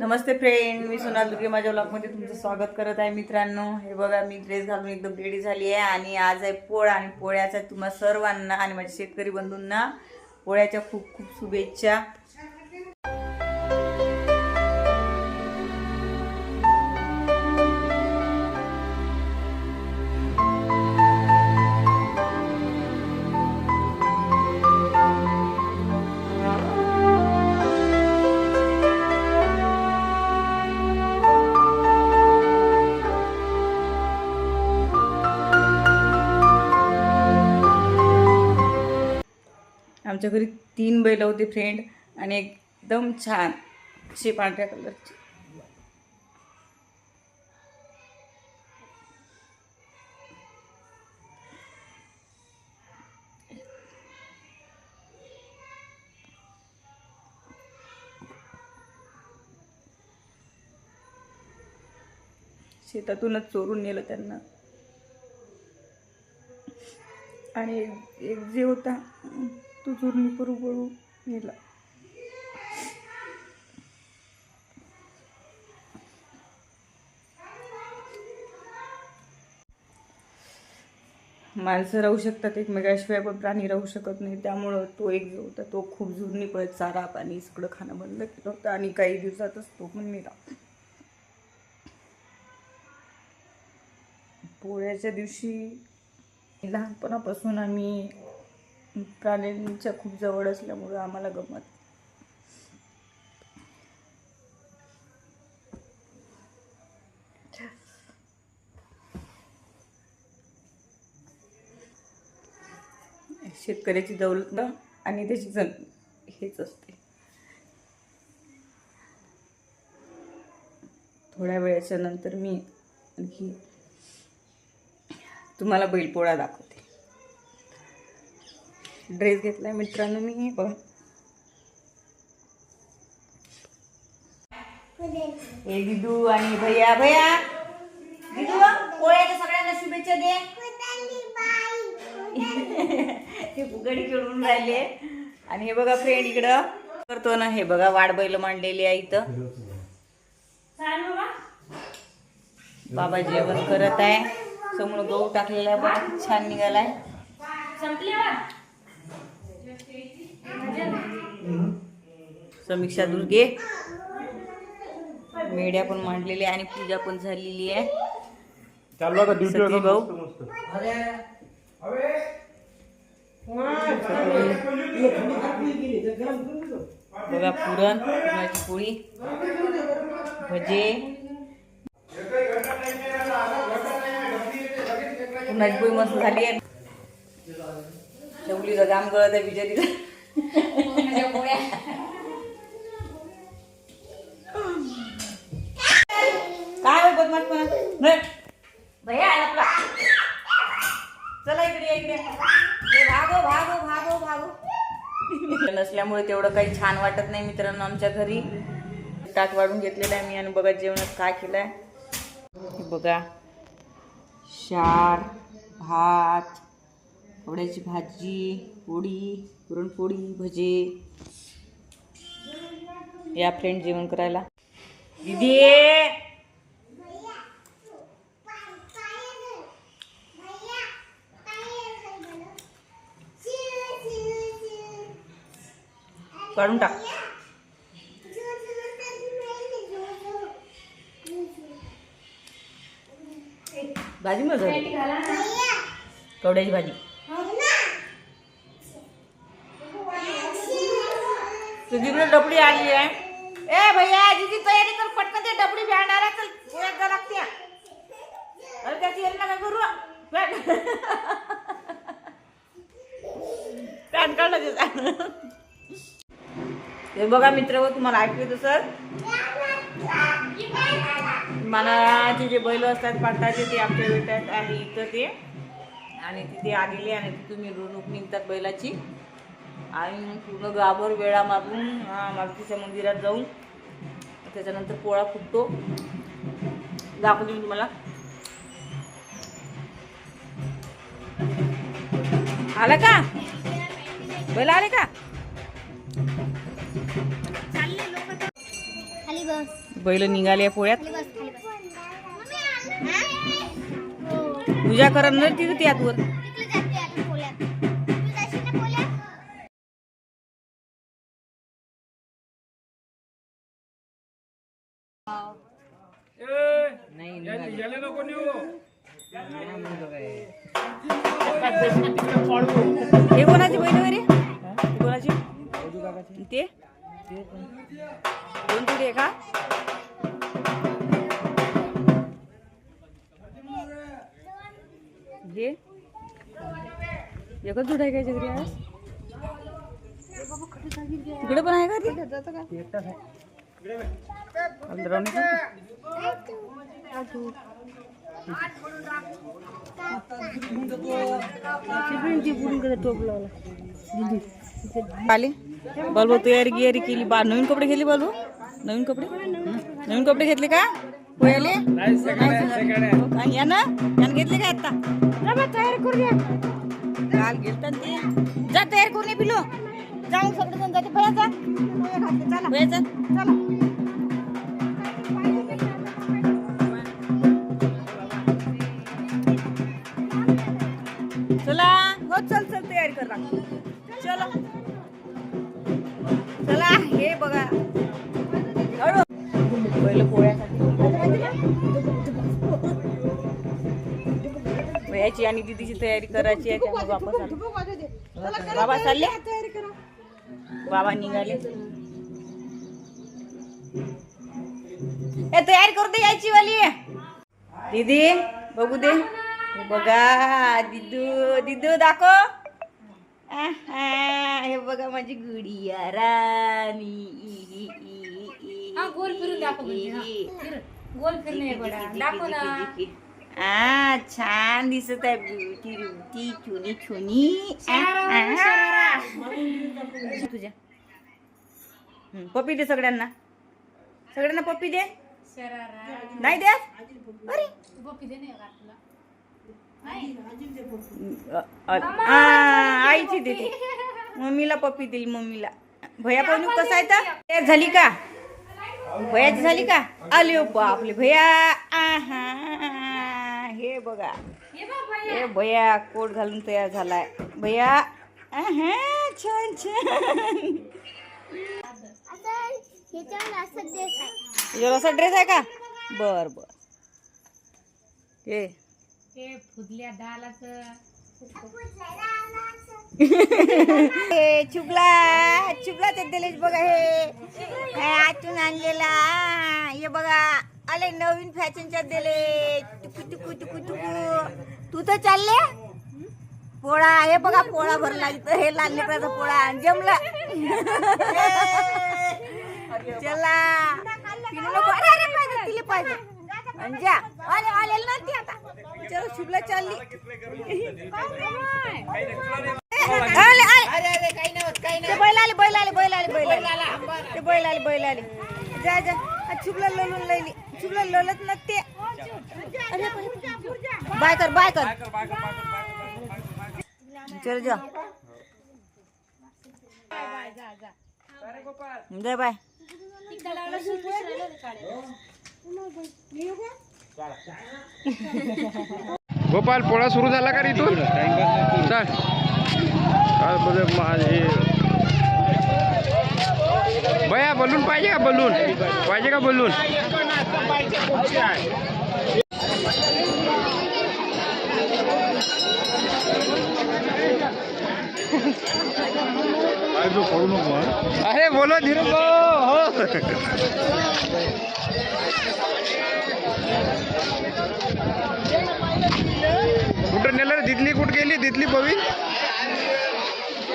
नमस्ते friend मी सोनाल दुर्गे. माझ्या ब्लॉगमध्ये तुमचं स्वागत करत आहे मित्रांनो. हे बघा मी ड्रेस घालून एकदम रेडी झाली आहे आणि आज आहे पोळा आणि पोळ्याचा तुम्हा सर्वांना आणि माझ्या शेतकरी बंधूंना पोळ्याच्या खूप खूप शुभेच्छा. आमच्या घरी तीन बैल होते फ्रेंड आणि एकदम छान अशी पांढऱ्या कलरची. शेतातूनच चोरून नेलं त्यांना. आणि एक जे होता तो चोरणी पळू नेला. माणसं राहू शकतात एकमेकाशिवाय पण प्राणी राहू शकत नाही. त्यामुळं तो एक जो होता तो खूप झुरणी पळत चारा पाणी सगळं खाणं बंद केलं होतं आणि काही दिवसातच तो पण मेला. पोळ्याच्या दिवशी लहानपणापासून आम्ही प्राण्यांच्या खूप जवळ असल्यामुळं आम्हाला गमत. शेतकऱ्याची दौलत आणि त्याची जण हेच असते. थोड्या वेळाच्या नंतर मी आणखी तुम्हाला बैलपोळा दाखवते. ड्रेस घेतलाय मित्रांनो मी बघ. हे दिदू आणि भैया. भैया दिदू पोळ्याच्या सगळ्यांना शुभेच्छा दे. हे फुगडी खेळून राहिले. आणि हे बघा फ्रेंड इकडं. करतो ना हे बघा वाट बैल मांडलेली आहे इथं. बाबा जेवण करत आहे. समोर गहू टाकलेला आहे छान निघालाय. समीक्षा दुर्गे. मेड्या पण मांडलेली आहे आणि पूजा पण झालेली आहे. चाललो आता ड्युटी सती भाऊ? बघा पुरण पुरणाची पोळी भजे. पुरणाची पोळी मस्त झाली आहे. शेवलीचं काम कळत आहे बिचारीला काय बदमाश पण? भैया आला चला इकडे इकडे. भागो भागो भागो भागो. नसल्यामुळे तेवढं काही छान वाटत नाही मित्रांनो आमच्या घरी. ताट वाढून घेतलेलं आहे मी आणि बघा जेवणात काय केलंय. हे बघा. शार भात आवड्याची भाजी पोळी पुरणपोळी भजे. या फ्रेंड जेवण करायला. दीदी! काढून टाक. भाजी मग कवड्याची भाजी. तुझीकडे डबडी आली आहे. ए भैया जिची तयारी कर पटकन ते डबडी भेटणार आहे चल. पुण्यात जा लागते अरे त्याची येईल नका करू. पॅन कार्ड त्याचा हे बघा मित्र हो, तुम्हाला ऐकू सर? मनाचे जे बैल असतात पाटाचे ते आमच्या बेटात आहे इथं ते. आणि तिथे आलेले आणि तिथून मिरवणूक निघतात बैलाची. आणि मग पूर्ण गाभर वेळा मारून हा, मारुतीच्या मंदिरात जाऊन त्याच्यानंतर पोळा फुटतो. दाखवते मी तुम्हाला. आला का? बैल आले का? खाली खाली बस. बैल निघाले पोळ्यात. खाली बस खाली बस. हा? पूजा करा ना तिथे त्यात हे कोणाची बहीण वगैरे कोणाची? ते दोन तुडी आहे का? हे एकच जुड आहे का याच्या घरी आज? तिकडे पण आहे का ते? अंदरावनी का? आले? बालू तयारी गियारी केली. बा नवीन कपडे घेतले बालू नवीन कपडे? नवीन कपडे घेतले का? पोयाले आणि या ना यानं? घेतले का आता? तयारी करूया काल गेलता ना ते. जा तयार करून पिलो जाऊ सगळे जण जाते भया जा. भया जा. चला. चला. हो चल चल तयारी कर चला. चला हे बघा. हळू. पहिलं पोळ्यासाठी. वयाची आणि दीदीची तयारी करायची आहे त्यामुळे वापस बाबा चालले? बाबा निघाले. ए तयारी करू दे यायची वाली दीदी बघू दे. बघा दिदू दिदू दाखव. हे बघा माझी गुडिया राणी. गोल फिरून दाखव म्हणजे. गोल फिरणे दाखव ना. आ छान दिसत आहे. ब्युटी ब्युटी छुनी छुनी तुझ्या. पप्पी दे सगळ्यांना. सगळ्यांना पप्पी दे. नाही दे अरे गोपी दे नाही आईची देते. मम्मीला पप्पी दिली मम्मीला. भैया पण कसं आहे तर? तयार झाली का? भैयाची झाली का? आली हो बापले भैया आहा हे बघा. हे भैया. कोट घालून तयार झालाय. भैया आहा, छान छान. असं ड्रेस आहे. तुझ्यावर असा ड्रेस आहे का? बर बर. ते हे फुदल्या डालाचं हे चुकला चुकला ते दिलेश बघा हे. आतून आणलेला. हे बघा आले नवीन फॅशनच्या दिले टुकू टुकू टुकू टुकू. तू तर चालले? पोळा हे बघा पोळा भरला इथं हे लाल लेकराचा पोळा. जमला. चला. तिला पाहिजे. अंजा आले आले ना ती आता. चलो शुभला चालली. आले आले. ते बैल आले बैल आले बैल आले बैल आले. ते बैल आले बैल आले. जा जा. आ, शुभला लोलून लयली शुभला लोलत ना ते. बाय कर बाय कर. चल जा. जा बाय. गोपाल पोळा सुरू झाला का रे तू चल. काय बोले माझे भया बलून पाहिजे का बलून? पाहिजे का बलून? अरे बोलो धीरे हो कुठं नेलं रे? तिथली कुठं गेली? तिथली पवी?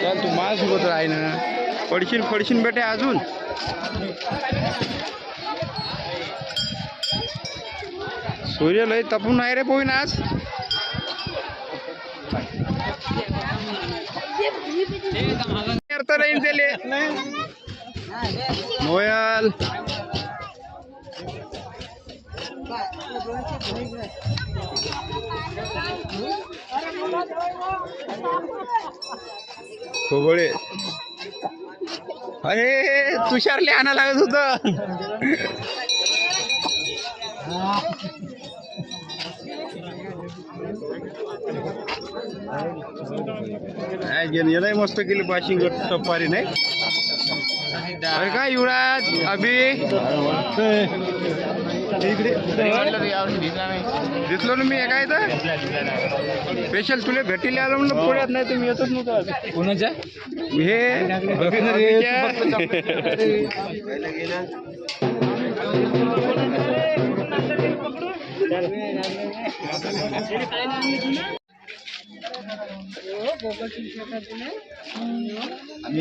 चल तू माझ्यासोबत आहे ना. पडशील पडशील बेटे अजून. सूर्य लय तपून आहे रे पोईन आज. अर्थ नाही. दिले मोयल. खोबळे. अरे तुषारले आणा लागत होत. याला मस्त केली बाशिंग टप्पारी नाही? अरे काय युवराज अभि? दिसलो ना मी काय तर स्पेशल तुला भेटीला आलो म्हणलं पुण्यात नाही मी येतच नव्हतो कोणाच्या? हे?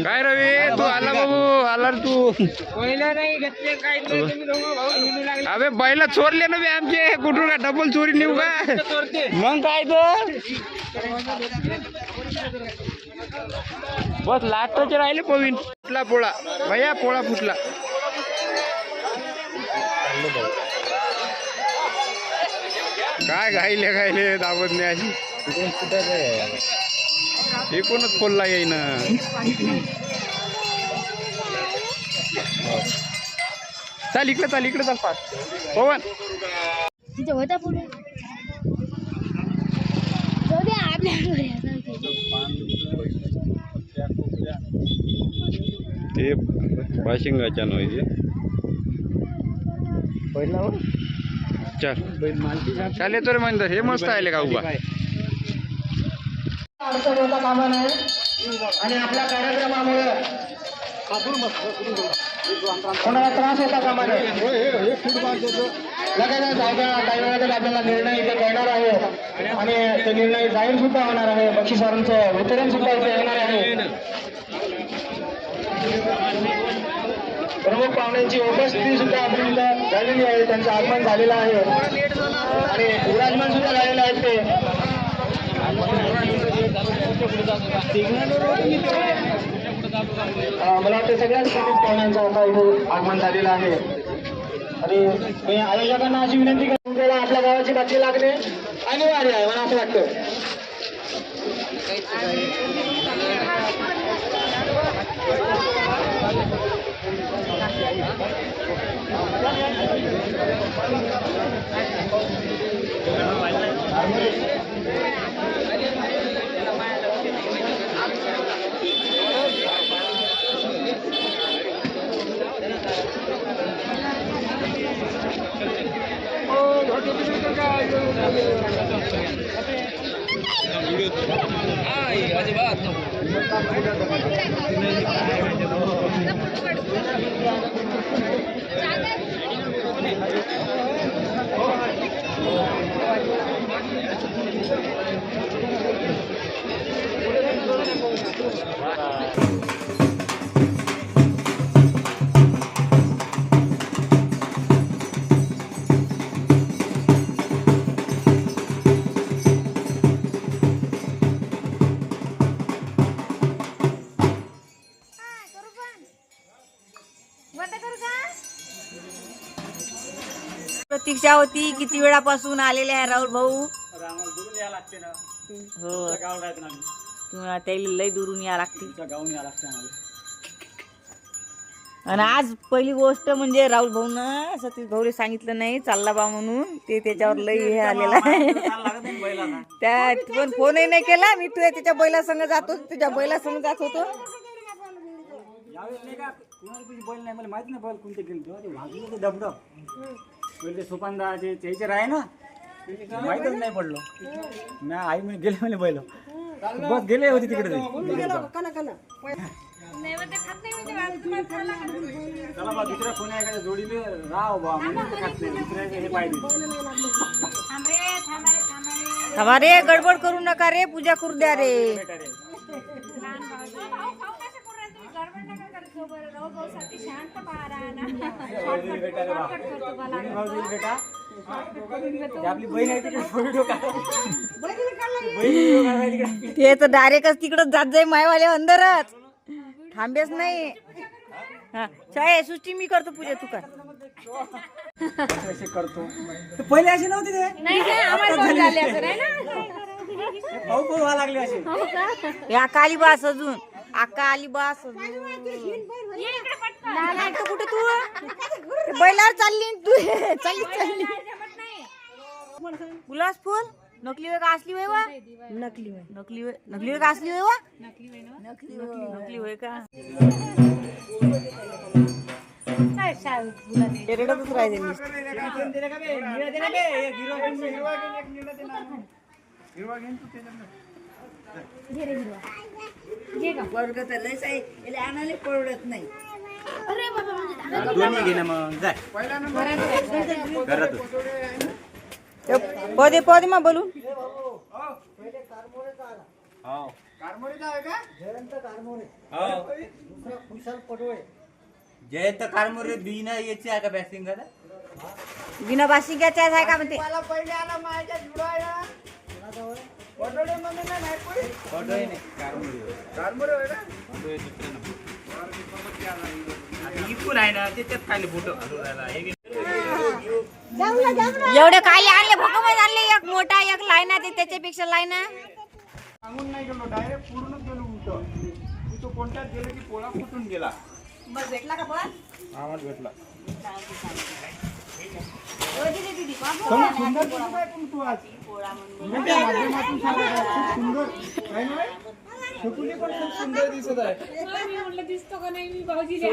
काय रवी? तू आला बाबू आला रे तू. अबे. बैला चोरले ना बे आमचे. कुठून का डबल चोरी नेऊ का? मग काय तर बस लास्टचे राहिले पवीन. फुटला पोळा. भैया पोळा फुटला. काय घाईले घाईले दाबत नाही अशी. एकूणच खोलला येईन चाल इकडे चाल इकडे चाल पाच पवन. तिथे होता पुढे. ते बाशिंगाच्या नव्हे चल. चाल येतो रे महेंद्र हे मस्त आले का उभा. अडचण होता कामा नये आणि आपल्या कार्यक्रमामुळे कोणाला त्रास होता कामा नये लगेच जागा काही वेळातच आपल्याला निर्णय इथे कळणार आहे. आणि ते निर्णय जाहीर सुद्धा होणार आहे. बक्षिसांचं वितरण सुद्धा इथे येणार आहे. प्रमुख पाहुण्यांची उपस्थिती सुद्धा आपली झालेली आहे. त्यांचं आगमन झालेलं आहे. आणि विराजमान सुद्धा झालेलं आहे ते. मला वाटतं सगळ्याच पाहुण्यांचा आता इथे आगमन झालेलं आहे. आणि मी आयोजकांना अशी विनंती करून त्याला आपल्या गावाची बातमी लागणे अनिवार्य आहे मला असं वाटतं. प्रतीक्षा होती किती वेळापासून आलेले आहे राहुल भाऊ? हो. त्याला लय दुरून या लागते. आणि आज पहिली गोष्ट म्हणजे राहुल भाऊ ना सतीश भाऊले सांगितलं नाही चालला बा म्हणून. ते त्याच्यावर लय हे आलेला आहे. त्या पण फोनही नाही केला. मी तुझ्या त्याच्या बैला संग जातो तुझ्या बैला संग जात होतो. बैल नाही मला माहीत नाही बैल कोणते गेले ते डबडब पहिले ते त्याचे राहे ना. माहीतच नाही पडलो. मी आई म्हणे गेले म्हणे बैल. बस गेले होते तिकडे ते. चला बा दुसऱ्या एखाद्या राव बा म्हणून ते खात नाही दुसऱ्याचे हे पाहिजे थांबा रे गडबड करू नका रे पूजा करू द्या रे. भाऊ देईल बेटा. आपली बहीण आहे तिकडे फोटो काढ. बहीण आहे तिकडे. ते तर डायरेक्टच तिकडं जात जाई मायवाले अंदरच थांबेच नाही. हा. चाय सुट्टी मी करतो पूजा तू कर. करतो? ते पहिले असे नव्हते ते. नाही काय आम्हाला भाऊ भाऊ लागले असे. या कालीबास अजून. आका आली बस कुठे तू? बैलावर चालली तू चालली चालली. गुलास फुल? नकली होय का असली होय वा? नकली होय. नकली होय नकली होय का असली होय वा? नकली का? शाळेत मुलांनी. ते रडतच घे गं. अरे बाबा म्हणजे दादा दोन्ही घे ना मग. जाय पदे पदे मा बोलून. जयंत कारमोरे बिना याची आहे का बॅटिंग करा बिना बाशिंग्याच्या आहे का म्हणते? फोटो आहे नाही कारमोरे आता इकून आहे ना? त्याच्यात खाली फोटो घालून राहिला. हे घे. एवढे काय आणले भोकमच आणले एक मोठा एक लाईना ते त्याच्यापेक्षा लाईना. सांगून नाही गेलो डायरेक्ट पूर्णच गेलो उलट. तिथं कोणत्यात गेलं की पोळा फुटून गेला. बस भेटला का पोळा? आवाज भेटला. सुंदर सुंदर दिसत आहे पण तू आज मोठ्या माध्यमातून सांगत आहे. खूप सुंदर आहे ना शकुनी पण खूप सुंदर दिसत आहे मग मी म्हटलं दिसतो का नाही मी भाऊजीला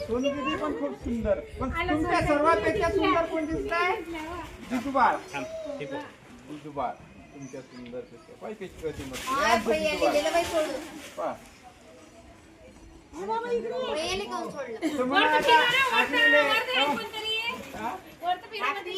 सोनू दीदी पण खूप सुंदर पण तुमच्या सर्वांपेक्षा सुंदर कोण दिसत आहे जिजूबार जिजूबार तुमच्या सुंदर दिसत तुम्हाला आता वरती फिरा रे,